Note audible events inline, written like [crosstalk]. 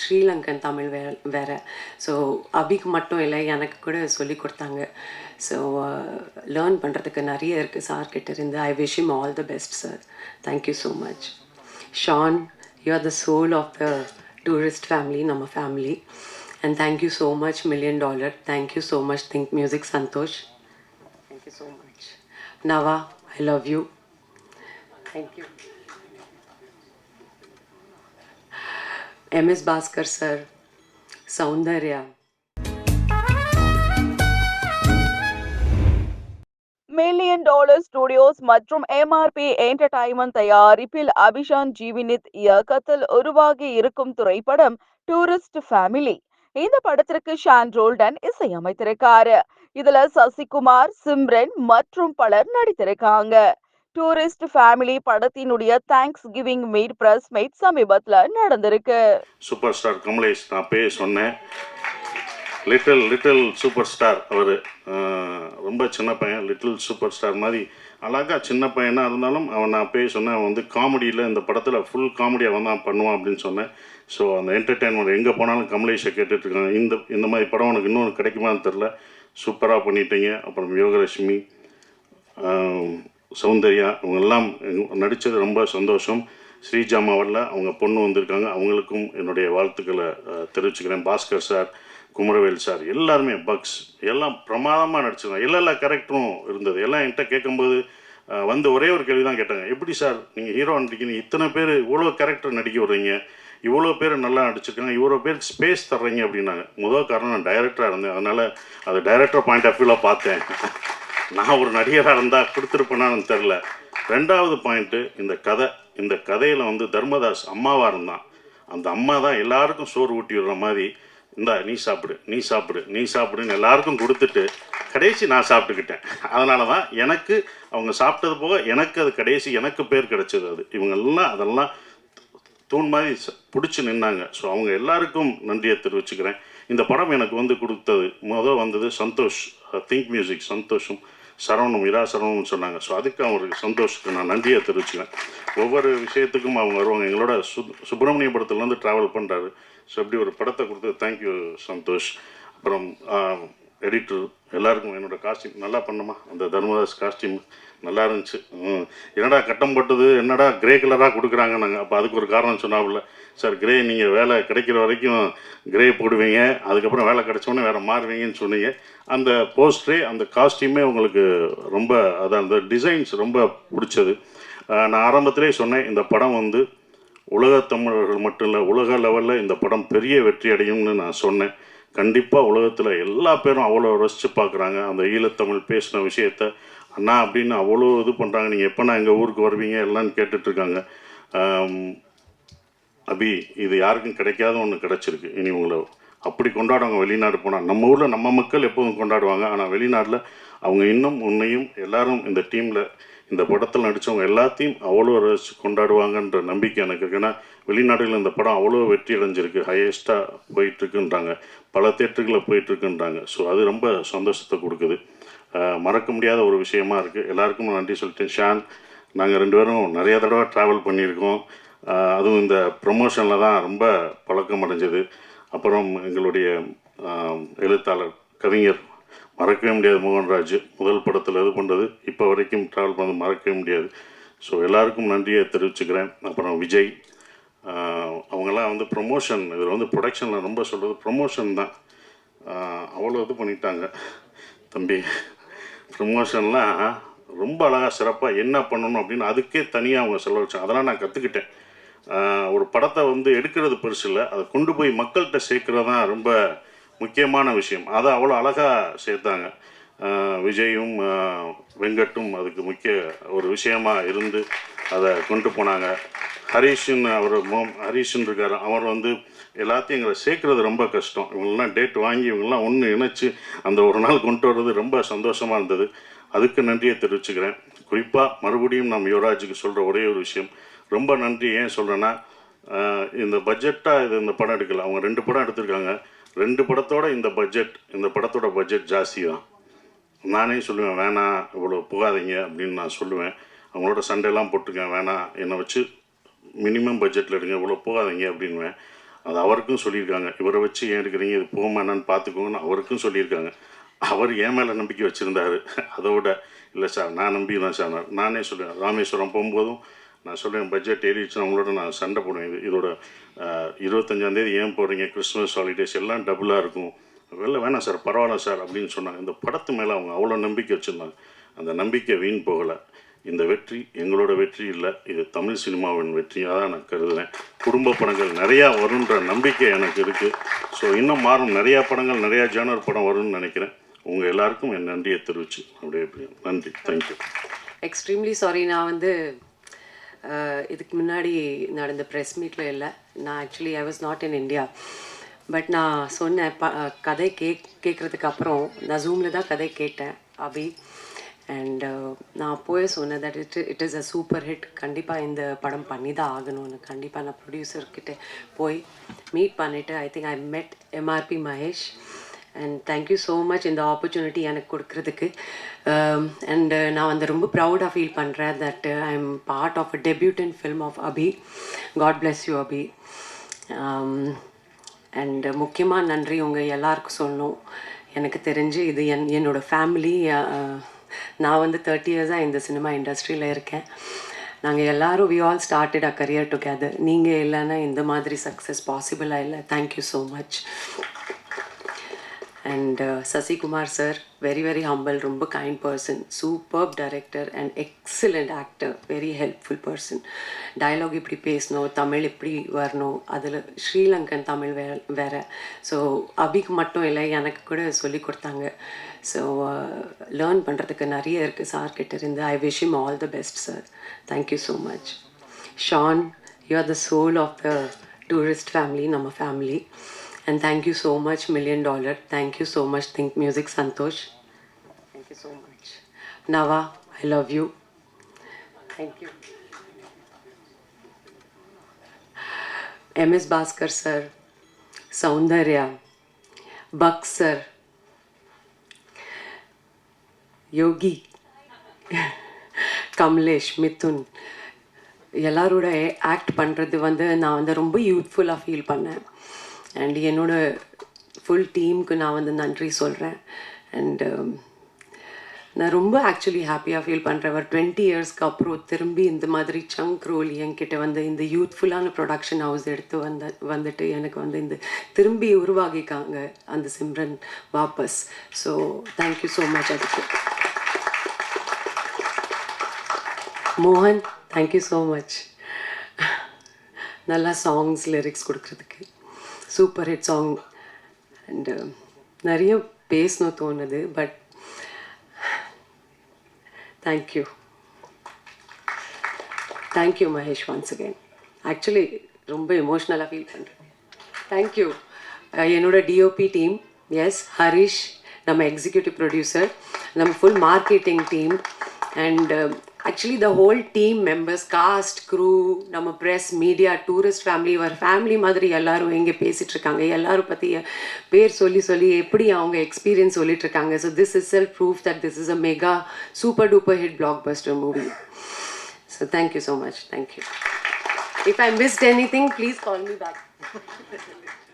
ஸ்ரீலங்கன் தமிழ் வே வேறு. ஸோ அபிக்கு மட்டும் இல்லை எனக்கு கூட சொல்லி கொடுத்தாங்க. ஸோ லேர்ன் uh, பண்ணுறதுக்கு நிறைய இருக்குது சார் கிட்ட இருந்து. I wish him all the best sir thank you so much Sean you are the soul of the Tourist Family நம்ம family and thank you so much million dollar thank you so much Think Music Santhosh thank you so much நவா I love you thank you M S Bhaskar sir Soundarya million dollar studios மற்றும் MRP entertainment தயாரிப்பில் அபிஷான் ஜீவினித் இயக்கத்தில் உருவாகி இருக்கும் திரைப்படம் tourist family இந்த படத்திற்கு Shawn Roldan இசையமைத்திருக்காரு. இதுல சசிகுமார் சிம்ரன் மற்றும் பலர் நடித்திருக்காங்க. டூரிஸ்ட் ஃபேமிலி படத்தினுடைய thanks giving meet press meet சமீபத்தில் நடந்திருக்கு. சூப்பர் ஸ்டார் கமலேஷ் நான் பேர் சொன்னேன். லிட்டில் லிட்டில் சூப்பர் ஸ்டார் அவர் ரொம்ப சின்ன பையன் லிட்டில் சூப்பர் ஸ்டார் மாதிரி. அழகா சின்ன பையனாக இருந்தாலும் அவன் நான் பேர் சொன்னேன் அவன் வந்து காமெடியில் இந்த படத்தில் ஃபுல் காமெடி அவன் தான் பண்ணுவான் அப்படின்னு சொன்னேன். ஸோ அந்த என்டர்டெயின்மெண்ட் எங்கே போனாலும் கமலேஷை கேட்டுட்ருக்காங்க. இந்த இந்த மாதிரி படம் உனக்கு இன்னொன்று கிடைக்குமான்னு தெரில சூப்பராக பண்ணிட்டீங்க. அப்புறம் யோகலட்சுமி சௌந்தர்யா இவங்க எல்லாம் நடித்தது ரொம்ப சந்தோஷம். ஸ்ரீஜா வரல அவங்க பொண்ணு வந்திருக்காங்க. அவங்களுக்கும் என்னுடைய வாழ்த்துக்களை தெரிவிச்சுக்கிறேன். பாஸ்கர் சார் குமரவேல் சார் எல்லாருமே பக்ஸ் எல்லாம் பிரமாதமாக நடிச்சிருந்தாங்க. எல்லா எல்லா கேரக்டரும் இருந்தது. எல்லாம் என்கிட்ட கேட்கும்போது வந்து ஒரே ஒரு கேள்வி தான் கேட்டாங்க. எப்படி சார்? நீங்கள் ஹீரோ நடிக்கிறீங்க இத்தனை பேர் இவ்வளோ கேரக்டர் நடிக்க விடுறீங்க இவ்வளோ பேர் நல்லா நடிச்சிருக்காங்க. இவ்வளோ பேருக்கு ஸ்பேஸ் தர்றீங்க அப்படின்னாங்க. முதல் காரணம் நான் டைரக்டராக இருந்தேன். அதனால் அது டைரக்டர் பாயிண்ட் ஆஃப் வியூவில் பார்த்தேன். நான் ஒரு நடிகராக இருந்தால் கொடுத்துருப்பேனான்னு தெரில ரெண்டாவது பாயிண்ட்டு இந்த கதை. இந்த கதையில் வந்து தர்மதாஸ் அம்மாவாக இருந்தான். அந்த அம்மா தான் எல்லாருக்கும் சோறு ஊட்டி விடுற மாதிரி இந்தா நீ சாப்பிடு நீ சாப்பிடு நீ சாப்பிடுன்னு எல்லாருக்கும் கொடுத்துட்டு கடைசி நான் சாப்பிட்டுக்கிட்டேன். அதனால தான் எனக்கு அவங்க சாப்பிட்டது போக எனக்கு அது கடைசி எனக்கு பேர் கிடைச்சது அது. இவங்கெல்லாம் அதெல்லாம் தூண் மாதிரி பிடிச்சி நின்னாங்க. ஸோ அவங்க எல்லாருக்கும் நன்றியை தெரிவிச்சுக்கிறேன். இந்த படம் எனக்கு வந்து கொடுத்தது. முதல் வந்தது சந்தோஷ் திங்க் மியூசிக் சந்தோஷம். சரவணம் இரா சரவணம்னு சொன்னாங்க. ஸோ அதுக்கு அவருக்கு சந்தோஷத்துக்கு நான் நன்றியை தெரிவிச்சுக்கிறேன். ஒவ்வொரு விஷயத்துக்கும் அவங்க வருவாங்க. எங்களோட சு சுப்பிரமணியபுரத்துலேருந்து ட்ராவல் பண்ணுறாரு ஸோ அப்படி ஒரு படத்தை கொடுத்து தேங்க்யூ சந்தோஷ். அப்புறம் எடிட்டர் எல்லாருக்கும் என்னோடய காஸ்டியூம் நல்லா பண்ணுமா அந்த தர்மதாஸ் காஸ்டியூம் நல்லா இருந்துச்சு ம். என்னடா கட்டம் போட்டது? என்னடா கிரே கலராக கொடுக்குறாங்க நாங்கள் அப்போ அதுக்கு ஒரு காரணம் சொன்னாப்புல. சார் கிரே நீங்கள் வேலை கிடைக்கிற வரைக்கும் கிரே போடுவீங்க. அதுக்கப்புறம் வேலை கிடைச்சோன்னே வேறு மாறுவீங்கன்னு சொன்னீங்க. அந்த போஸ்டரே அந்த காஸ்டியூமே உங்களுக்கு ரொம்ப அதான் அந்த டிசைன்ஸ் ரொம்ப பிடிச்சது. நான் ஆரம்பத்திலே சொன்னேன் இந்த படம் வந்து உலக தமிழர்கள் மட்டும் இல்லை உலக லெவலில் இந்த படம் பெரிய வெற்றி அடையும்னு நான் சொன்னேன். கண்டிப்பாக உலகத்தில் எல்லா பேரும் அவ்வளோ ரசித்து பார்க்குறாங்க அந்த ஈழத்தமிழ் பேசின விஷயத்த அண்ணா அப்படின்னு அவ்வளோ இது பண்ணுறாங்க நீங்கள் எப்போ நான் எங்கள் ஊருக்கு வருவீங்க? எல்லாம் கேட்டுட்ருக்காங்க. அபி இது யாருக்கும் கிடைக்காத ஒன்று கிடச்சிருக்கு. இனி உங்களை அப்படி கொண்டாடுவாங்க. வெளிநாடு போனால் நம்ம ஊரில் நம்ம மக்கள் எப்போதும் கொண்டாடுவாங்க. ஆனால் வெளிநாட்டில் அவங்க இன்னும் உன்னையும் எல்லாரும் இந்த டீமில் இந்த படத்தில் நடித்தவங்க எல்லாத்தையும் அவ்வளோ ரசித்து கொண்டாடுவாங்கன்ற நம்பிக்கை எனக்கு இருக்கு. ஏன்னா வெளிநாடுகளில் இந்த படம் அவ்வளோ வெற்றி அடைஞ்சிருக்கு. ஹையஸ்ட்டாக போயிட்டுருக்குன்றாங்க பல தேட்டர்களில் போயிட்டுருக்குன்றாங்க ஸோ அது ரொம்ப சந்தோஷத்தை கொடுக்குது. மறக்க முடியாத ஒரு விஷயமா இருக்குது எல்லாருக்கும் நன்றி சொல்லிட்டேன் ஷான் நாங்கள் ரெண்டு பேரும் நிறைய தடவை ட்ராவல் பண்ணியிருக்கோம். அதுவும் இந்த ப்ரொமோஷனில் தான் ரொம்ப பழக்கம் அடைஞ்சது. அப்புறம் எங்களுடைய எழுத்தாளர் கவிஞர் மறக்கவே முடியாது மோகன்ராஜ் முதல் படத்தில் இது பண்ணுறது இப்போ வரைக்கும் ட்ராவல் பண்ணது மறக்கவே முடியாது. ஸோ எல்லாருக்கும் நன்றியை தெரிவிச்சுக்கிறேன். அப்புறம் விஜய் அஹ், அவங்கெல்லாம் வந்து ப்ரொமோஷன் இதில் வந்து ப்ரொடக்ஷனில் ரொம்ப சொல்கிறது ப்ரொமோஷன் தான். அவ்வளோ இது பண்ணிட்டாங்க. தம்பி ப்ரமோஷன்லாம் ரொம்ப அழகாக சிறப்பாக என்ன பண்ணணும் அப்படின்னு அதுக்கே தனியாக அவங்க செலவழிச்சாங்க அதெல்லாம் நான் கற்றுக்கிட்டேன் ஒரு படத்தை வந்து எடுக்கிறது பெருசு இல்லை. அதை கொண்டு போய் மக்கள்கிட்ட சேர்க்குறது தான் ரொம்ப முக்கியமான விஷயம். அதை அவ்வளோ அழகாக சேர்த்தாங்க. விஜயும் வெங்கட்டும் அதுக்கு முக்கிய ஒரு விஷயமாக இருந்து அதை கொண்டு போனாங்க. ஹரீஷன் அவர் மோ ஹரீஷன் இருக்கார். அவர் வந்து எல்லாத்தையும் எங்களை சேர்க்குறது ரொம்ப கஷ்டம். இவங்கெல்லாம் டேட் வாங்கி இவங்கெல்லாம் ஒன்று இணைச்சி அந்த ஒரு நாள் கொண்டு வர்றது ரொம்ப சந்தோஷமாக இருந்தது. அதுக்கு நன்றியை தெரிவிச்சுக்கிறேன். குறிப்பாக மறுபடியும் நம்ம யுவராஜுக்கு சொல்கிற ஒரே ஒரு விஷயம். ரொம்ப நன்றி. ஏன் சொல்கிறேன்னா இந்த பட்ஜெட்டாக இது இந்த படம் எடுக்கல. அவங்க ரெண்டு படம் எடுத்திருக்காங்க. ரெண்டு படத்தோட இந்த பட்ஜெட் இந்த படத்தோட பட்ஜெட் ஜாஸ்தி தான் நானே சொல்லுவேன் வேணாம் இவ்வளோ புகாதீங்க அப்படின்னு நான் சொல்லுவேன். அவங்களோட சண்டைலாம் போட்டுருக்கேன் வேணாம் என்னை வச்சு மினிமம் பட்ஜெட்டில் எடுங்க இவ்வளோ போகாதீங்க அப்படின்வேன் அது அவருக்கும் சொல்லியிருக்காங்க. இவரை வச்சு ஏன் எடுக்கிறீங்க இது போகுமா என்னன்னு பார்த்துக்கோங்கன்னு அவருக்கும் சொல்லியிருக்காங்க. அவர் என் மேலே நம்பிக்கை வச்சுருந்தாரு? அதோட இல்லை சார் நான் நம்பி தான் சார். நான் நானே சொல்லுவேன் ராமேஸ்வரம் போகும்போதும் நான் சொல்லுவேன் பட்ஜெட் ஏறிடுச்சுன்னா அவங்களோட நான் சண்டை போடுவேன். இது இதோட இருபத்தஞ்சாந்தேதி ஏன் போடுறீங்க கிறிஸ்மஸ் ஹாலிடேஸ் எல்லாம் டபுளாக இருக்கும். வெளில வேணாம் சார் பரவாயில்ல சார் அப்படின்னு சொன்னாங்க. இந்த படத்து மேலே அவங்க அவ்வளோ நம்பிக்கை வச்சுருந்தாங்க. அந்த நம்பிக்கை வீண் போகலை. இந்த வெற்றி எங்களோட வெற்றி இல்லை. இது தமிழ் சினிமாவின் வெற்றியாக தான் நான் கருதுனேன் குடும்ப படங்கள் நிறையா வருன்ற நம்பிக்கை எனக்கு இருக்குது ஸோ இன்னும் மாறும். நிறையா படங்கள் நிறையா ஜேனர் படம் வரும்னு நினைக்கிறேன். உங்கள் எல்லாருக்கும் என் நன்றியை தெரிவிச்சு அப்படியே இப்படி நன்றி. தேங்க்யூ எக்ஸ்ட்ரீம்லி சாரி நான் வந்து இதுக்கு முன்னாடி நடந்த ப்ரெஸ் மீட்டில் இல்லை. நான் actually I was not in India but நான் சொன்னேன் ப கதை கேக் கேட்குறதுக்கு அப்புறம் நான் ஜூமில் தான் கதை கேட்டேன் அப்படி அண்ட் uh, நான் அப்போவே சொன்னேன் that it it is a super hit கண்டிப்பாக இந்த படம் பண்ணி தான் ஆகணும்னு கண்டிப்பாக நான் ப்ரொடியூசர்கிட்ட போய் மீட் பண்ணிவிட்டு I think I met MRP Mahesh and thank you so much இந்த ஆப்பர்ச்சுனிட்டி எனக்கு கொடுக்கறதுக்கு. அண்டு um, uh, நான் வந்து ரொம்ப ப்ரௌடாக ஃபீல் பண்ணுறேன் that I am part of a debutant film of Abi God bless you Abi and முக்கியமாக நன்றி உங்கள் எல்லாருக்கும் சொல்லணும். எனக்கு தெரிஞ்சு இது என் என்னோடய ஃபேமிலி நான் வந்து தேர்ட்டி இயர்ஸாக இந்த சினிமா இண்டஸ்ட்ரியில் இருக்கேன். நாங்கள் எல்லாரும் we all started a career together நீங்கள் இல்லைன்னா இந்த மாதிரி சக்ஸஸ் பாசிபிளாக இல்லை. Thank you so much and Sasikumar sir very very humble ரொம்ப kind person superb director and excellent actor very helpful person dialogue இப்படி பேசணும் தமிழ் இப்படி வரணும். அதில் ஸ்ரீலங்கன் தமிழ் வே வேற. ஸோ அபிக்கு மட்டும் இல்லை எனக்கு கூட சொல்லி கொடுத்தாங்க. ஸோ லேர்ன் பண்ணுறதுக்கு நிறைய இருக்குது சார் கிட்ட இருந்து I wish him all the best sir thank you so much Sean you are the soul of the Tourist Family நம்ம family And thank you so much, Million Dollar. Thank you so much, Think Music Santosh. Thank you so much. Nava, I love you. Thank you. MS Bhaskar Yogi Kamalesh Mithun எல்லாரோட act பண்ணுறது வந்து நான் வந்து ரொம்ப யூத்ஃபுல்லாக feel பண்ணேன். And என்னோடய full டீமுக்கு நான் வந்து நன்றி சொல்கிறேன் அண்டு um, நான் ரொம்ப ஆக்சுவலி ஹாப்பியாக ஃபீல் பண்ணுறேன் ஒரு டுவெண்ட்டி இயர்ஸ்க்கு அப்புறம் திரும்பி இந்த மாதிரி சங்க் ரோல் என்கிட்ட வந்து இந்த யூத்ஃபுல்லான ப்ரொடக்ஷன் ஹவுஸ் எடுத்து வந்த வந்துட்டு எனக்கு வந்து இந்த திரும்பி உருவாகிக்காங்க அந்த சிம்ரன் வாபஸ். ஸோ தேங்க்யூ ஸோ மச் அதுக்கு. மோகன் தேங்க்யூ ஸோ மச் நல்லா சாங்ஸ் லிரிக்ஸ் கொடுக்குறதுக்கு. சூப்பர் ஹிட் சாங் அண்டு நிறைய பேசணும் தோணுது but thank you thank you Mahesh once again actually ரொம்ப எமோஷ்னலாக ஃபீல் பண்ணுறேன் தேங்க்யூ என்னோட டிஓபி டீம் எஸ் ஹரிஷ் நம்ம எக்ஸிக்யூட்டிவ் ப்ரொடியூசர் நம்ம full marketing team and actually the whole team members cast crew நம்ம ப்ரெஸ் மீடியா டூரிஸ்ட் ஃபேமிலி ஒரு family மாதிரி எல்லாரும் இங்கே பேசிகிட்டு இருக்காங்க. எல்லாரும் பற்றி பேர் சொல்லி சொல்லி எப்படி அவங்க எக்ஸ்பீரியன்ஸ் சொல்லிட்டு இருக்காங்க. So this is self proof that this is a mega super duper hit blockbuster movie so thank you so much thank you If I missed anything, please call me back. [laughs]